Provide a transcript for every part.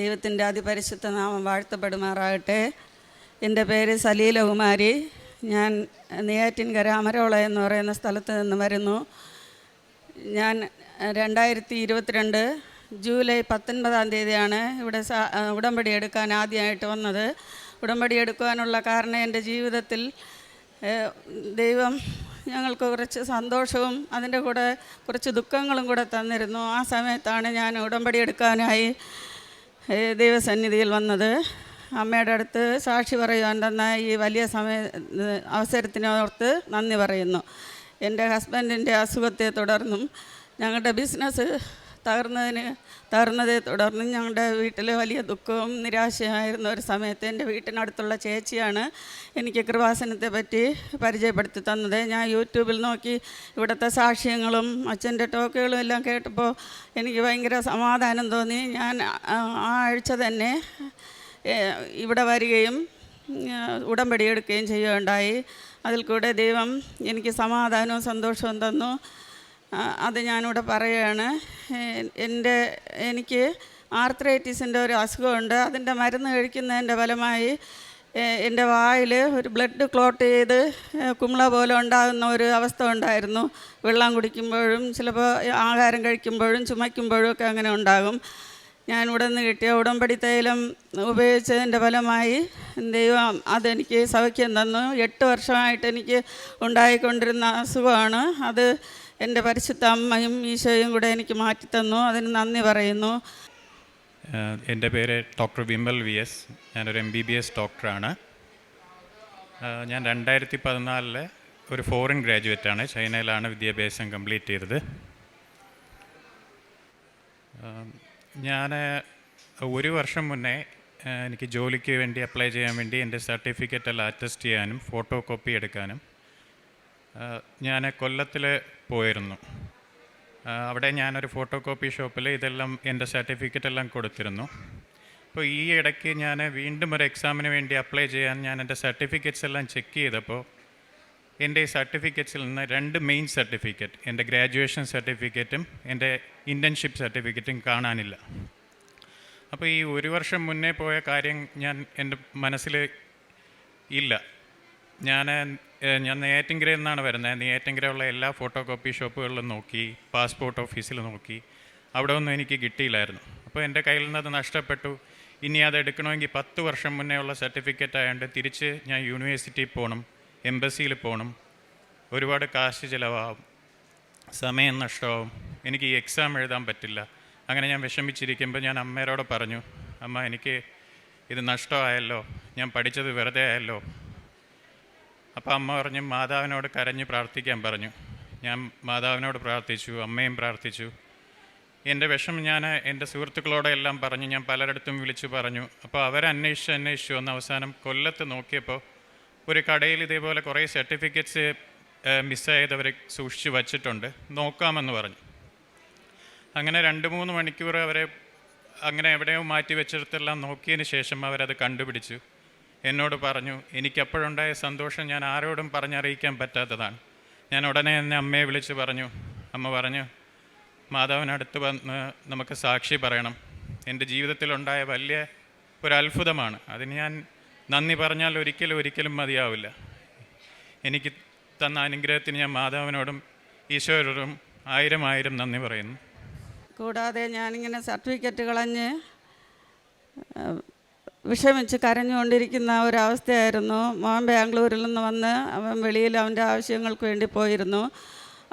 ദൈവത്തിന്റെ അതിപരിശുദ്ധ നാമം വാഴ്ത്തപ്പെടുമാറാകട്ടെ. എന്റെ പേര് സലീലകുമാരി ഞാൻ നെയ്യാറ്റിൻകര അമരോള എന്ന് പറയുന്ന സ്ഥലത്ത് നിന്ന് വരുന്നു. ഞാൻ രണ്ടായിരത്തി ഇരുപത്തിരണ്ട് ജൂലൈ പത്തൊൻപതാം തീയതിയാണ് ഇവിടെ ഉടമ്പടി എടുക്കാൻ ആദ്യമായിട്ട് വന്നത്. ഉടമ്പടി എടുക്കുവാനുള്ള കാരണം എന്റെ ജീവിതത്തിൽ ദൈവം ഞങ്ങൾക്ക് കുറച്ച് സന്തോഷവും അതിന്റെ കൂടെ കുറച്ച് ദുഃഖങ്ങളും കൂടെ തന്നിരുന്നു. ആ സമയത്താണ് ഞാൻ ഉടമ്പടി എടുക്കാനായി ദൈവസന്നിധിയിൽ വന്നത് അമ്മയുടെ അടുത്ത് സാക്ഷി പറയുവാൻ തന്ന ഈ വലിയ സമയ അവസരത്തിനോർത്ത് നന്ദി പറയുന്നു. എന്റെ ഹസ്ബൻഡിന്റെ അസുഖത്തെ തുടർന്നും ഞങ്ങളുടെ ബിസിനസ് തകർന്നതിന് തകർന്നതേ തുടർന്ന് ഞങ്ങളുടെ വീട്ടിൽ വലിയ ദുഃഖവും നിരാശയായിരുന്ന ഒരു സമയത്ത് എന്റെ വീട്ടിനടുത്തുള്ള ചേച്ചിയാണ് എനിക്ക് കൃപാസനത്തെ പറ്റി പരിചയപ്പെടുത്തി തന്നത്. ഞാൻ യൂട്യൂബിൽ നോക്കി ഇവിടുത്തെ സാക്ഷ്യങ്ങളും അച്ഛന്റെ ടോക്കുകളും എല്ലാം കേട്ടപ്പോൾ എനിക്ക് ഭയങ്കര സമാധാനം തോന്നി. ഞാൻ ആ ആഴ്ച തന്നെ ഇവിടെ വരികയും ഉടമ്പടിയെടുക്കുകയും ചെയ്യുകയുണ്ടായി. അതിൽ കൂടെ ദൈവം എനിക്ക് സമാധാനവും സന്തോഷവും തന്നു. അത് ഞാനിവിടെ പറയുകയാണ്. എന്റെ എനിക്ക് ആർത്രൈറ്റിസിന്റെ ഒരു അസുഖമുണ്ട്. അതിന്റെ മരുന്ന് കഴിക്കുന്നതിന്റെ ഫലമായി എന്റെ വായിൽ ഒരു ബ്ലഡ് ക്ലോട്ട് ചെയ്ത് കുമ്പള പോലെ ഉണ്ടാകുന്ന ഒരു അവസ്ഥ ഉണ്ടായിരുന്നു. വെള്ളം കുടിക്കുമ്പോഴും ചിലപ്പോൾ ആഹാരം കഴിക്കുമ്പോഴും ചുമയ്ക്കുമ്പോഴും ഒക്കെ അങ്ങനെ ഉണ്ടാകും. ഞാൻ ഇവിടെ നിന്ന് കിട്ടിയ ഉടമ്പടി തൈലം ഉപയോഗിച്ചതിന്റെ ഫലമായി ദൈവം അതെനിക്ക് സൗഖ്യം തന്നു. എട്ട് വർഷമായിട്ട് എനിക്ക് ഉണ്ടായിക്കൊണ്ടിരുന്ന അസുഖമാണ്. അത് എന്റെ പരിശുദ്ധ അമ്മയും ഈശോയും കൂടെ എനിക്ക് മാറ്റിത്തന്നു അതിന് നന്ദി പറയുന്നു. എന്റെ പേര് ഡോക്ടർ വിമൽ വി എസ്. ഞാനൊരു എം ബി ബി എസ് ഡോക്ടറാണ്. ഞാൻ രണ്ടായിരത്തി പതിനാലിലെ ഒരു ഫോറിൻ ആണ്. ചൈനയിലാണ് വിദ്യാഭ്യാസം കംപ്ലീറ്റ് ചെയ്തത്. ഞാൻ ഒരു വർഷം മുന്നേ എനിക്ക് ജോലിക്ക് വേണ്ടി അപ്ലൈ ചെയ്യാൻ വേണ്ടി എന്റെ സർട്ടിഫിക്കറ്റ് എല്ലാം അറ്റസ്റ്റ് ചെയ്യാനും ഫോട്ടോ കോപ്പി എടുക്കാനും ഞാൻ കൊല്ലത്തിൽ പോയിരുന്നു. അവിടെ ഞാനൊരു ഫോട്ടോ കോപ്പി ഷോപ്പിൽ ഇതെല്ലാം എന്റെ സർട്ടിഫിക്കറ്റ് എല്ലാം കൊടുത്തിരുന്നു. അപ്പോൾ ഈ ഇടയ്ക്ക് ഞാൻ വീണ്ടും ഒരു എക്സാമിന് വേണ്ടി അപ്ലൈ ചെയ്യാൻ ഞാൻ എന്റെ സർട്ടിഫിക്കറ്റ്സ് എല്ലാം ചെക്ക് ചെയ്തപ്പോൾ എന്റെ ഈ സർട്ടിഫിക്കറ്റ്സിൽ നിന്ന് രണ്ട് മെയിൻ സർട്ടിഫിക്കറ്റ് എന്റെ ഗ്രാജുവേഷൻ സർട്ടിഫിക്കറ്റും എന്റെ ഇന്റേൺഷിപ്പ് സർട്ടിഫിക്കറ്റും കാണാനില്ല. അപ്പോൾ ഈ ഒരു വർഷം മുന്നേ പോയ കാര്യം ഞാൻ എന്റെ മനസ്സിൽ ഇല്ല. ഞാൻ ഞാൻ നെയ്യാറ്റിൻകരയിൽ നിന്നാണ് വരുന്നത്. നെയ്യാറ്റിൻകരയുള്ള എല്ലാ ഫോട്ടോ കോപ്പി ഷോപ്പുകളിലും നോക്കി പാസ്പോർട്ട് ഓഫീസിൽ നോക്കി. അവിടെ ഒന്നും എനിക്ക് കിട്ടിയില്ലായിരുന്നു. അപ്പോൾ എന്റെ കയ്യിൽ നിന്ന് അത് നഷ്ടപ്പെട്ടു. ഇനി അത് എടുക്കണമെങ്കിൽ പത്ത് വർഷം മുന്നേ ഉള്ള സർട്ടിഫിക്കറ്റ് ആയതുകൊണ്ട് തിരിച്ച് ഞാൻ യൂണിവേഴ്സിറ്റിയിൽ പോകണം എംബസിയിൽ പോകണം ഒരുപാട് കാശ് ചിലവാകും. സമയം നഷ്ടമാവും എനിക്ക് ഈ എക്സാം എഴുതാൻ പറ്റില്ല. അങ്ങനെ ഞാൻ വിഷമിച്ചിരിക്കുമ്പോൾ ഞാൻ അമ്മയോട് പറഞ്ഞു അമ്മ എനിക്ക് ഇത് നഷ്ടമായല്ലോ. ഞാൻ പഠിച്ചത് വെറുതെ ആയല്ലോ. അപ്പോൾ അമ്മ പറഞ്ഞു മാതാവിനോട് കരഞ്ഞ് പ്രാർത്ഥിക്കാൻ പറഞ്ഞു. ഞാൻ മാതാവിനോട് പ്രാർത്ഥിച്ചു അമ്മയും പ്രാർത്ഥിച്ചു. എന്റെ വിഷമം ഞാൻ എന്റെ സുഹൃത്തുക്കളോട് എല്ലാം പറഞ്ഞു ഞാൻ പലരിടത്തും വിളിച്ചു പറഞ്ഞു. അപ്പോൾ അവരന്വേഷിച്ച് അന്വേഷിച്ചു വന്ന് അവസാനം കൊല്ലത്ത് നോക്കിയപ്പോൾ ഒരു കടയിൽ ഇതേപോലെ കുറേ സർട്ടിഫിക്കറ്റ്സ് മിസ്സായതവർ സൂക്ഷിച്ച് വച്ചിട്ടുണ്ട്. നോക്കാമെന്ന് പറഞ്ഞു. അങ്ങനെ രണ്ട് മൂന്ന് മണിക്കൂർ അവരെ അങ്ങനെ എവിടെയോ മാറ്റി വെച്ചിടത്തെല്ലാം നോക്കിയതിന് ശേഷം അവരത് കണ്ടുപിടിച്ചു. എന്നോട് പറഞ്ഞു എനിക്കപ്പോഴുണ്ടായ സന്തോഷം ഞാൻ ആരോടും പറഞ്ഞറിയിക്കാൻ പറ്റാത്തതാണ്. ഞാൻ ഉടനെ തന്നെ അമ്മയെ വിളിച്ച് പറഞ്ഞു. അമ്മ പറഞ്ഞു മാതാവിനടുത്ത് വന്ന് നമുക്ക് സാക്ഷി പറയണം. എന്റെ ജീവിതത്തിലുണ്ടായ വലിയ ഒരു അത്ഭുതമാണ് അതിന് ഞാൻ നന്ദി പറഞ്ഞാൽ ഒരിക്കലും ഒരിക്കലും മതിയാവില്ല. എനിക്ക് തന്ന അനുഗ്രഹത്തിന് ഞാൻ മാതാവിനോടും ഈശ്വരോടും ആയിരം ആയിരം നന്ദി പറയുന്നു. കൂടാതെ ഞാനിങ്ങനെ സർട്ടിഫിക്കറ്റ് കളഞ്ഞ് വിഷമിച്ച് കരഞ്ഞുകൊണ്ടിരിക്കുന്ന ഒരവസ്ഥയായിരുന്നു. മോൻ ബാംഗ്ലൂരിൽ നിന്ന് വന്ന് അവൻ വെളിയിൽ അവന്റെ ആവശ്യങ്ങൾക്ക് വേണ്ടി പോയിരുന്നു.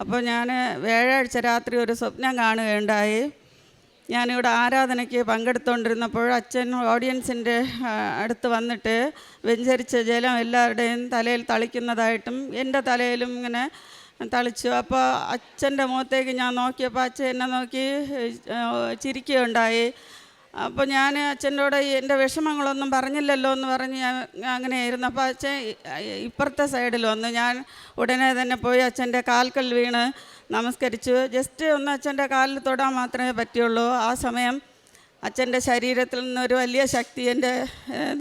അപ്പോൾ ഞാൻ വ്യാഴാഴ്ച രാത്രി ഒരു സ്വപ്നം കാണുകയുണ്ടായി. ഞാനിവിടെ ആരാധനയ്ക്ക് പങ്കെടുത്തുകൊണ്ടിരുന്നപ്പോൾ അച്ഛൻ ഓഡിയൻസിന്റെ അടുത്ത് വന്നിട്ട് വെഞ്ചരിച്ച ജലം എല്ലാവരുടെയും തലയിൽ തളിക്കുന്നതായിട്ടും എന്റെ തലയിലും ഇങ്ങനെ തളിച്ചു. അപ്പോൾ അച്ഛന്റെ മുഖത്തേക്ക് ഞാൻ നോക്കിയപ്പോൾ അച്ഛൻ എന്നെ നോക്കി ചിരിക്കുകയുണ്ടായി. അപ്പോൾ ഞാൻ അച്ഛന്റോട് എന്റെ വിഷമങ്ങളൊന്നും പറഞ്ഞില്ലല്ലോ എന്ന് പറഞ്ഞ് ഞാൻ അങ്ങനെയായിരുന്നു. അപ്പോൾ അച്ഛൻ ഇപ്പുറത്തെ സൈഡിൽ വന്നു ഞാൻ ഉടനെ തന്നെ പോയി അച്ഛന്റെ കാൽക്കൽ വീണ് നമസ്കരിച്ചു. ജസ്റ്റ് ഒന്ന് അച്ഛന്റെ കാലിൽ തൊടാൻ മാത്രമേ പറ്റുള്ളൂ. ആ സമയം അച്ഛന്റെ ശരീരത്തിൽ നിന്നൊരു വലിയ ശക്തി എന്റെ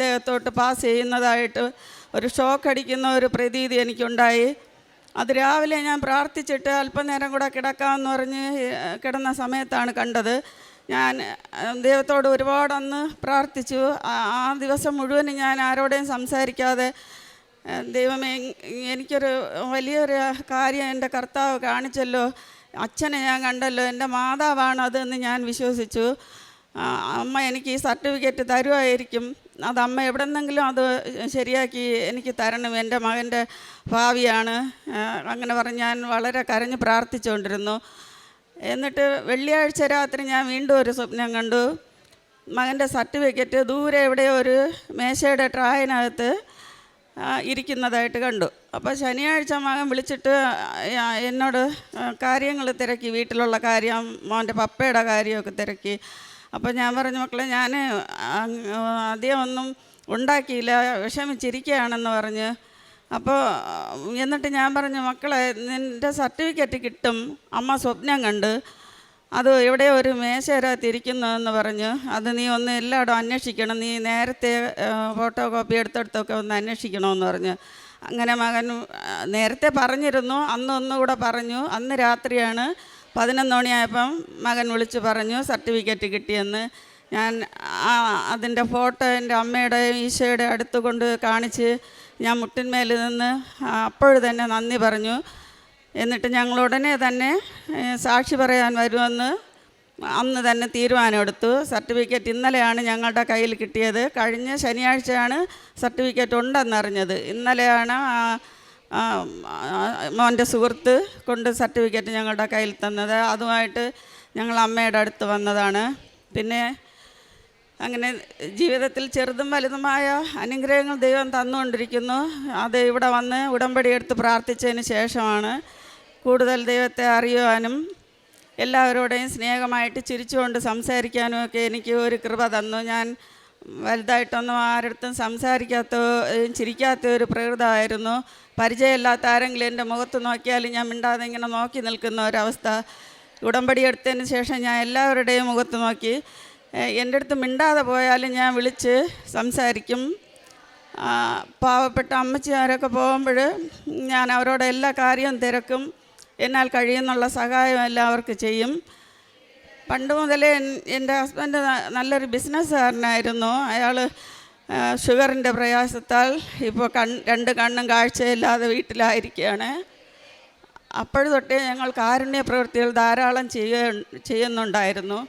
ദേഹത്തോട്ട് പാസ് ചെയ്യുന്നതായിട്ട് ഒരു ഷോക്ക് അടിക്കുന്ന ഒരു പ്രതീതി എനിക്കുണ്ടായി. അത് രാവിലെ ഞാൻ പ്രാർത്ഥിച്ചിട്ട് അല്പനേരം കൂടെ കിടക്കാമെന്ന് പറഞ്ഞ് കിടന്ന സമയത്താണ് കണ്ടത്. ഞാൻ ദൈവത്തോട് ഒരുപാട് അന്ന് പ്രാർത്ഥിച്ചു. ആ ദിവസം മുഴുവനും ഞാൻ ആരോടെയും സംസാരിക്കാതെ ദൈവമേ എനിക്കൊരു വലിയൊരു കാര്യം എന്റെ കർത്താവ് കാണിച്ചല്ലോ. അച്ഛനെ ഞാൻ കണ്ടല്ലോ. എന്റെ മാതാവാണ് അതെന്ന് ഞാൻ വിശ്വസിച്ചു. അമ്മ എനിക്ക് ഈ സർട്ടിഫിക്കറ്റ് തരുമായിരിക്കും. അത് അമ്മ എവിടെന്നെങ്കിലും അത് ശരിയാക്കി എനിക്ക് തരണം. എന്റെ മകന്റെ ഭാവിയാണ്. അങ്ങനെ പറഞ്ഞ് ഞാൻ വളരെ കരഞ്ഞ് പ്രാർത്ഥിച്ചുകൊണ്ടിരുന്നു. എന്നിട്ട് വെള്ളിയാഴ്ച രാത്രി ഞാൻ വീണ്ടും ഒരു സ്വപ്നം കണ്ടു. മകന്റെ സർട്ടിഫിക്കറ്റ് ദൂരെ എവിടെയോ ഒരു മേശയുടെ ട്രായനകത്ത് ഇരിക്കുന്നതായിട്ട് കണ്ടു. അപ്പോൾ ശനിയാഴ്ച മകൻ വിളിച്ചിട്ട് എന്നോട് കാര്യങ്ങൾ തിരക്കി വീട്ടിലുള്ള കാര്യം മോന്റെ പപ്പയുടെ കാര്യമൊക്കെ തിരക്കി. അപ്പോൾ ഞാൻ പറഞ്ഞു മക്കളെ ഞാൻ അധികം ഒന്നും ഉണ്ടാക്കിയില്ല വിഷമിച്ചിരിക്കുകയാണെന്ന് പറഞ്ഞ് അപ്പോൾ എന്നിട്ട് ഞാൻ പറഞ്ഞു മക്കളെ നിന്റെ സർട്ടിഫിക്കറ്റ് കിട്ടും. അമ്മ സ്വപ്നം കണ്ട് അത് എവിടെ ഒരു മേശേരത്തിരിക്കുന്നതെന്ന് പറഞ്ഞ്. അത് നീ ഒന്ന് എല്ലായിടും അന്വേഷിക്കണം. നീ നേരത്തെ ഫോട്ടോ കോപ്പി എടുത്തെടുത്തൊക്കെ ഒന്ന് അന്വേഷിക്കണമെന്ന് പറഞ്ഞു. അങ്ങനെ മകൻ നേരത്തെ പറഞ്ഞിരുന്നു. അന്ന് ഒന്നുകൂടെ പറഞ്ഞു. അന്ന് രാത്രിയാണ് പതിനൊന്ന് മണിയായപ്പം മകൻ വിളിച്ച് പറഞ്ഞു സർട്ടിഫിക്കറ്റ് കിട്ടിയെന്ന്. ഞാൻ അതിന്റെ ഫോട്ടോ എന്റെ അമ്മയുടെ ഈശോയുടെ അടുത്ത് കൊണ്ട് കാണിച്ച് ഞാൻ മുട്ടിന്മേൽ നിന്ന് അപ്പോഴും തന്നെ നന്ദി പറഞ്ഞു. എന്നിട്ട് ഞങ്ങൾ ഉടനെ തന്നെ സാക്ഷി പറയാൻ വരുമെന്ന് അന്ന് തന്നെ തീരുമാനമെടുത്തു. സർട്ടിഫിക്കറ്റ് ഇന്നലെയാണ് ഞങ്ങളുടെ കയ്യിൽ കിട്ടിയത്. കഴിഞ്ഞ ശനിയാഴ്ചയാണ് സർട്ടിഫിക്കറ്റ് ഉണ്ടെന്നറിഞ്ഞത്. ഇന്നലെയാണ് മോന്റെ സുഹൃത്ത് കൊണ്ട് സർട്ടിഫിക്കറ്റ് ഞങ്ങളുടെ കയ്യിൽ തന്നത്. അതുമായിട്ട് ഞങ്ങൾ അമ്മയുടെ അടുത്ത് വന്നതാണ്. പിന്നെ അങ്ങനെ ജീവിതത്തിൽ ചെറുതും വലുതുമായ അനുഗ്രഹങ്ങൾ ദൈവം തന്നുകൊണ്ടിരിക്കുന്നു. അത് ഇവിടെ വന്ന് ഉടമ്പടി എടുത്ത് പ്രാർത്ഥിച്ചതിന് ശേഷമാണ് കൂടുതൽ ദൈവത്തെ അറിയുവാനും എല്ലാവരോടെയും സ്നേഹമായിട്ട് ചിരിച്ചുകൊണ്ട് സംസാരിക്കാനും ഒക്കെ എനിക്ക് ഒരു കൃപ തന്നു. ഞാൻ വലുതായിട്ടൊന്നും ആരടുത്തും സംസാരിക്കാത്ത ചിരിക്കാത്ത ഒരു പ്രകൃതമായിരുന്നു. പരിചയമില്ലാത്ത ആരെങ്കിലും എന്റെ മുഖത്ത് നോക്കിയാലും ഞാൻ മിണ്ടാതെ ഇങ്ങനെ നോക്കി നിൽക്കുന്ന ഒരവസ്ഥ. ഉടമ്പടി എടുത്തതിന് ശേഷം ഞാൻ എല്ലാവരുടെയും മുഖത്ത് നോക്കി. എന്റെ അടുത്ത് മിണ്ടാതെ പോയാലും ഞാൻ വിളിച്ച് സംസാരിക്കും. പാവപ്പെട്ട അമ്മച്ചിമാരൊക്കെ പോകുമ്പോൾ ഞാൻ അവരോട് എല്ലാ കാര്യവും തിരക്കും. എന്നാൽ കഴിയുന്നുള്ള സഹായം എല്ലാവർക്ക് ചെയ്യും. പണ്ട് മുതലേ എൻ- എന്റെ ഹസ്ബൻഡ് നല്ലൊരു ബിസിനസ്സുകാരനായിരുന്നു. അയാൾ ഷുഗറിന്റെ പ്രയാസത്താൽ ഇപ്പോൾ കൺ രണ്ട് കണ്ണും കാഴ്ചയില്ലാതെ വീട്ടിലായിരിക്കുകയാണ്. അപ്പോഴ് തൊട്ടേ ഞങ്ങൾ കാരുണ്യ പ്രവൃത്തികൾ ധാരാളം ചെയ്യുന്നുണ്ടായിരുന്നു.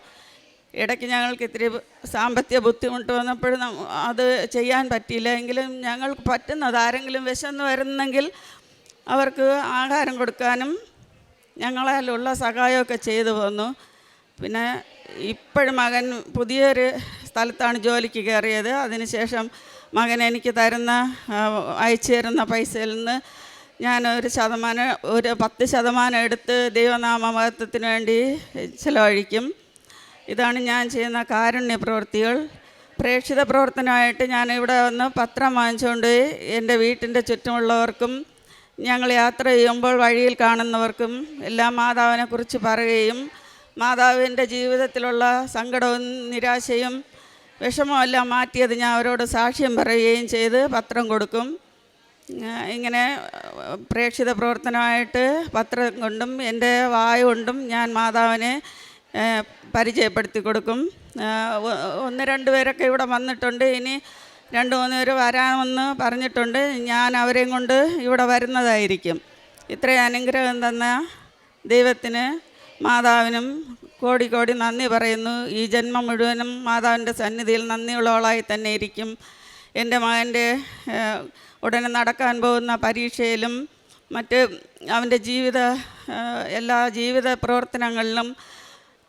ഇടയ്ക്ക് ഞങ്ങൾക്ക് ഇത്തിരി സാമ്പത്തിക ബുദ്ധിമുട്ട് വന്നപ്പോഴും അത് ചെയ്യാൻ പറ്റിയില്ല. എങ്കിലും ഞങ്ങൾക്ക് പറ്റുന്നത് ആരെങ്കിലും വിശന്ന് വരുന്നെങ്കിൽ അവർക്ക് ആഹാരം കൊടുക്കാനും ഞങ്ങളാലുള്ള സഹായമൊക്കെ ചെയ്തു പോന്നു പിന്നെ ഇപ്പോഴും മകൻ പുതിയൊരു സ്ഥലത്താണ് ജോലിക്ക് കയറിയത്. അതിനുശേഷം മകൻ എനിക്ക് തരുന്ന അയച്ചു തരുന്ന പൈസയിൽ നിന്ന് ഞാൻ ഒരു ശതമാനം ഒരു പത്ത് ശതമാനം എടുത്ത് ദൈവനാമ മഹത്വത്തിന് വേണ്ടി ചിലവഴിക്കും. ഇതാണ് ഞാൻ ചെയ്യുന്ന കാരുണ്യ പ്രവൃത്തികൾ. പ്രേക്ഷിത പ്രവർത്തനമായിട്ട് ഞാൻ ഇവിടെ വന്ന് പത്രം വാങ്ങിച്ചുകൊണ്ട് എന്റെ വീട്ടിന്റെ ചുറ്റുമുള്ളവർക്കും ഞങ്ങൾ യാത്ര ചെയ്യുമ്പോൾ വഴിയിൽ കാണുന്നവർക്കും എല്ലാം മാതാവിനെക്കുറിച്ച് പറയുകയും മാതാവിന്റെ ജീവിതത്തിലുള്ള സങ്കടവും നിരാശയും വിഷമവും എല്ലാം മാറ്റിയത് ഞാൻ അവരോട് സാക്ഷ്യം പറയുകയും ചെയ്ത് പത്രം കൊടുക്കും. ഇങ്ങനെ പ്രേക്ഷിത പ്രവർത്തനമായിട്ട് പത്രം കൊണ്ടും എന്റെ വായ കൊണ്ടും ഞാൻ മാതാവിനെ പരിചയപ്പെടുത്തി കൊടുക്കും. ഒന്ന് രണ്ട് പേരൊക്കെ ഇവിടെ വന്നിട്ടുണ്ട്. ഇനി രണ്ട് മൂന്ന് പേര് വരാമെന്ന് പറഞ്ഞിട്ടുണ്ട്. ഞാൻ അവരെയും കൊണ്ട് ഇവിടെ വരുന്നതായിരിക്കും. ഇത്രയും അനുഗ്രഹം തന്ന ദൈവത്തിന് മാതാവിനും കോടി കോടി നന്ദി പറയുന്നു. ഈ ജന്മം മുഴുവനും മാതാവിന്റെ സന്നിധിയിൽ നന്ദിയുള്ളവളായി തന്നെ ഇരിക്കും. എന്റെ മകന്റെ ഉടനെ നടക്കാൻ പോകുന്ന പരീക്ഷയിലും മറ്റ് അവന്റെ ജീവിത എല്ലാ ജീവിത പ്രവർത്തനങ്ങളിലും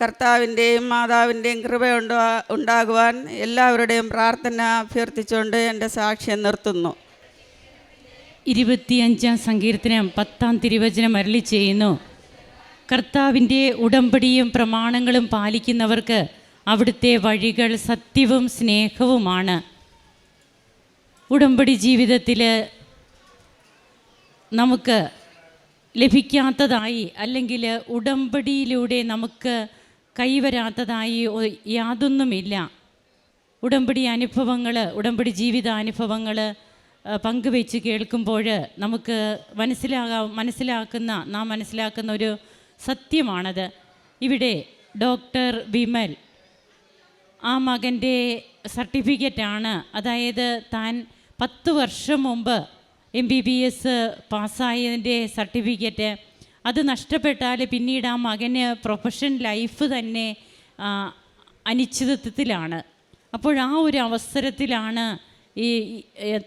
കർത്താവിന്റെയും മാതാവിന്റെയും കൃപ ഉണ്ടാ ഉണ്ടാകുവാൻ എല്ലാവരുടെയും പ്രാർത്ഥന അഭ്യർത്ഥിച്ചുകൊണ്ട് എന്റെ സാക്ഷ്യം നിർത്തുന്നു. ഇരുപത്തിയഞ്ചാം സങ്കീർത്തനം പത്താം തിരുവചനം അരളി ചെയ്യുന്നു. കർത്താവിന്റെ ഉടമ്പടിയും പ്രമാണങ്ങളും പാലിക്കുന്നവർക്ക് അവിടുത്തെ വഴികൾ സത്യവും സ്നേഹവുമാണ്. ഉടമ്പടി ജീവിതത്തിൽ നമുക്ക് ലഭിക്കാത്തതായി അല്ലെങ്കിൽ ഉടമ്പടിയിലൂടെ നമുക്ക് കൈവരാത്തതായി യാതൊന്നുമില്ല. ഉടമ്പടി അനുഭവങ്ങൾ ഉടമ്പടി ജീവിതാനുഭവങ്ങൾ പങ്കുവെച്ച് കേൾക്കുമ്പോൾ നമുക്ക് മനസ്സിലാകാ മനസ്സിലാക്കുന്ന നാം മനസ്സിലാക്കുന്ന ഒരു സത്യമാണത്. ഇവിടെ ഡോക്ടർ വിമൽ ആ മകന്റെ സർട്ടിഫിക്കറ്റാണ്. അതായത് താൻ പത്ത് വർഷം മുമ്പ് എം ബി ബി എസ് പാസ്സായതിന്റെ സർട്ടിഫിക്കറ്റ് അത് നഷ്ടപ്പെട്ടാൽ പിന്നീട് ആ മകന് പ്രൊഫഷൻ ലൈഫ് തന്നെ അനിശ്ചിതത്വത്തിലാണ്. അപ്പോൾ ആ ഒരു അവസരത്തിലാണ് ഈ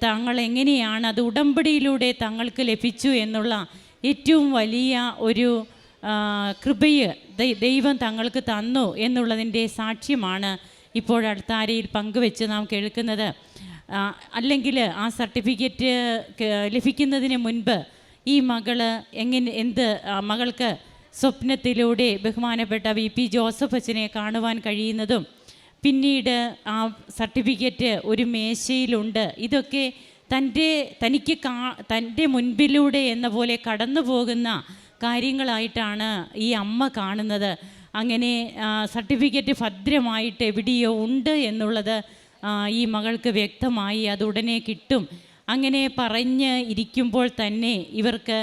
താങ്കൾ എങ്ങനെയാണ് അത് ഉടമ്പടിയിലൂടെ തങ്ങൾക്ക് ലഭിച്ചു എന്നുള്ള ഏറ്റവും വലിയ ഒരു കൃപയ് ദൈവം തങ്ങൾക്ക് തന്നു എന്നുള്ളതിന്റെ സാക്ഷ്യമാണ് ഇപ്പോൾ അടുത്താരയിൽ പങ്കുവെച്ച് നാം കേൾക്കുന്നത്. അല്ലെങ്കിൽ ആ സർട്ടിഫിക്കറ്റ് ലഭിക്കുന്നതിന് മുൻപ് ഈ മകൾ എങ്ങനെ എന്ത് മകൾക്ക് സ്വപ്നത്തിലൂടെ ബഹുമാനപ്പെട്ട വി പി ജോസഫ് അച്ഛനെ കാണുവാൻ കഴിയുന്നതും പിന്നീട് ആ സർട്ടിഫിക്കറ്റ് ഒരു മേശയിലുണ്ട്. ഇതൊക്കെ തന്റെ തനിക്ക് കാ തന്റെ മുൻപിലൂടെ എന്ന പോലെ കടന്നു പോകുന്ന കാര്യങ്ങളായിട്ടാണ് ഈ അമ്മ കാണുന്നത്. അങ്ങനെ സർട്ടിഫിക്കറ്റ് ഭദ്രമായിട്ട് എവിടെയോ ഉണ്ട് എന്നുള്ളത് ഈ മകൾക്ക് വ്യക്തമായി അത് ഉടനെ കിട്ടും. അങ്ങനെ പറഞ്ഞ് ഇരിക്കുമ്പോൾ തന്നെ ഇവർക്ക്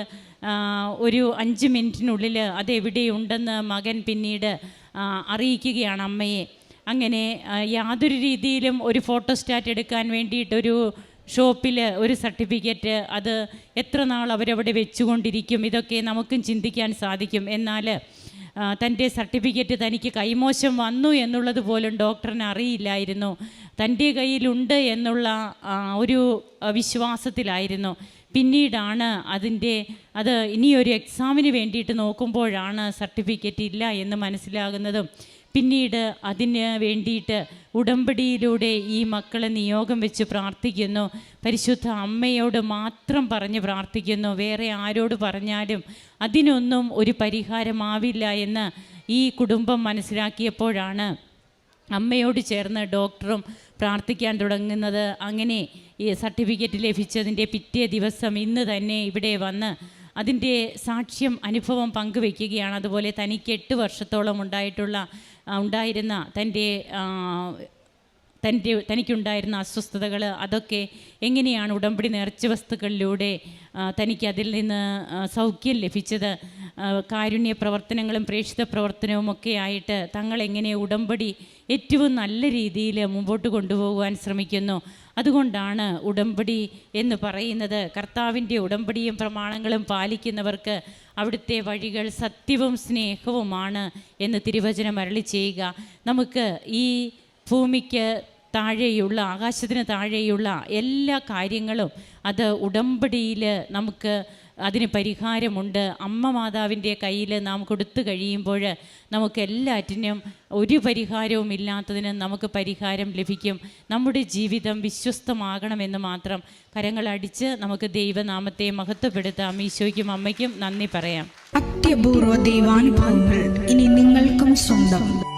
ഒരു അഞ്ച് മിനിറ്റിനുള്ളിൽ അതെവിടെയുണ്ടെന്ന് മകൻ പിന്നീട് അറിയിക്കുകയാണ് അമ്മയെ. അങ്ങനെ യാതൊരു രീതിയിലും ഒരു ഫോട്ടോസ്റ്റാറ്റ് എടുക്കാൻ വേണ്ടിയിട്ടൊരു ഷോപ്പിൽ ഒരു സർട്ടിഫിക്കറ്റ് അത് എത്ര നാൾ അവരവിടെ വെച്ചുകൊണ്ടിരിക്കും ഇതൊക്കെ നമുക്കും ചിന്തിക്കാൻ സാധിക്കും. എന്നാൽ തന്റെ സർട്ടിഫിക്കറ്റ് തനിക്ക് കൈമോശം വന്നു എന്നുള്ളത് പോലും ഡോക്ടറിന് അറിയില്ലായിരുന്നു. തന്റെ കയ്യിലുണ്ട് എന്നുള്ള ഒരു വിശ്വാസത്തിലായിരുന്നു. പിന്നീടാണ് അതിന്റെ അത് ഇനിയൊരു എക്സാമിന് വേണ്ടിയിട്ട് നോക്കുമ്പോഴാണ് സർട്ടിഫിക്കറ്റ് ഇല്ല എന്ന് മനസ്സിലാകുന്നതും. പിന്നീട് അതിന് വേണ്ടിയിട്ട് ഉടമ്പടിയിലൂടെ ഈ മക്കളെ നിയോഗം വെച്ച് പ്രാർത്ഥിക്കുന്നു. പരിശുദ്ധ അമ്മയോട് മാത്രം പറഞ്ഞ് പ്രാർത്ഥിക്കുന്നു. വേറെ ആരോട് പറഞ്ഞാലും അതിനൊന്നും ഒരു പരിഹാരമാവില്ല എന്ന് ഈ കുടുംബം മനസ്സിലാക്കിയപ്പോഴാണ് അമ്മയോട് ചേർന്ന് ഡോക്ടറും പ്രാർത്ഥിക്കാൻ തുടങ്ങുന്നത്. അങ്ങനെ ഈ സർട്ടിഫിക്കറ്റ് ലഭിച്ചതിന്റെ പിറ്റേ ദിവസം ഇന്ന് തന്നെ ഇവിടെ വന്ന് അതിന്റെ സാക്ഷ്യം അനുഭവം പങ്കുവെക്കുകയാണ്. അതുപോലെ തനിക്ക് എട്ട് വർഷത്തോളം ഉണ്ടായിട്ടുള്ള ഉണ്ടായിരുന്ന തന്റെ തന്റെ തനിക്കുണ്ടായിരുന്ന അസ്വസ്ഥതകൾ അതൊക്കെ എങ്ങനെയാണ് ഉടമ്പടി നേർച്ച വസ്തുക്കളിലൂടെ തനിക്ക് അതിൽ നിന്ന് സൗഖ്യം ലഭിച്ചത്? കാരുണ്യ പ്രവർത്തനങ്ങളും പ്രേക്ഷിത പ്രവർത്തനവും ഒക്കെ ആയിട്ട് തങ്ങൾ എങ്ങനെ ഉടമ്പടി ഏറ്റവും നല്ല രീതിയിൽ മുമ്പോട്ട് കൊണ്ടുപോകുവാൻ ശ്രമിക്കുന്നു? അതുകൊണ്ടാണ് ഉടമ്പടി എന്ന് പറയുന്നത് കർത്താവിന്റെ ഉടമ്പടിയും പ്രമാണങ്ങളും പാലിക്കുന്നവർക്ക് അവിടുത്തെ വഴികൾ സത്യവും സ്നേഹവുമാണ് എന്ന് തിരുവചനം അരളി ചെയ്യുക. നമുക്ക് ഈ ഭൂമിക്ക് താഴെയുള്ള ആകാശത്തിന് താഴെയുള്ള എല്ലാ കാര്യങ്ങളും അത് ഉടമ്പടിയിൽ നമുക്ക് അതിന് പരിഹാരമുണ്ട്. അമ്മ മാതാവിന്റെ കയ്യിൽ നാം കൊടുത്തു കഴിയുമ്പോൾ നമുക്ക് എല്ലാറ്റിനും ഒരു പരിഹാരവും ഇല്ലാത്തതിന് നമുക്ക് പരിഹാരം ലഭിക്കും. നമ്മുടെ ജീവിതം വിശ്വസ്തമാകണമെന്ന് മാത്രം കരങ്ങളടിച്ച് നമുക്ക് ദൈവനാമത്തെ മഹത്വപ്പെടുത്താം. ഈശോയ്ക്കും അമ്മയ്ക്കും നന്ദി പറയാം. അത്യപൂർവ ദൈവാനുഭവങ്ങൾ ഇനി നിങ്ങൾക്കും സ്വന്തം.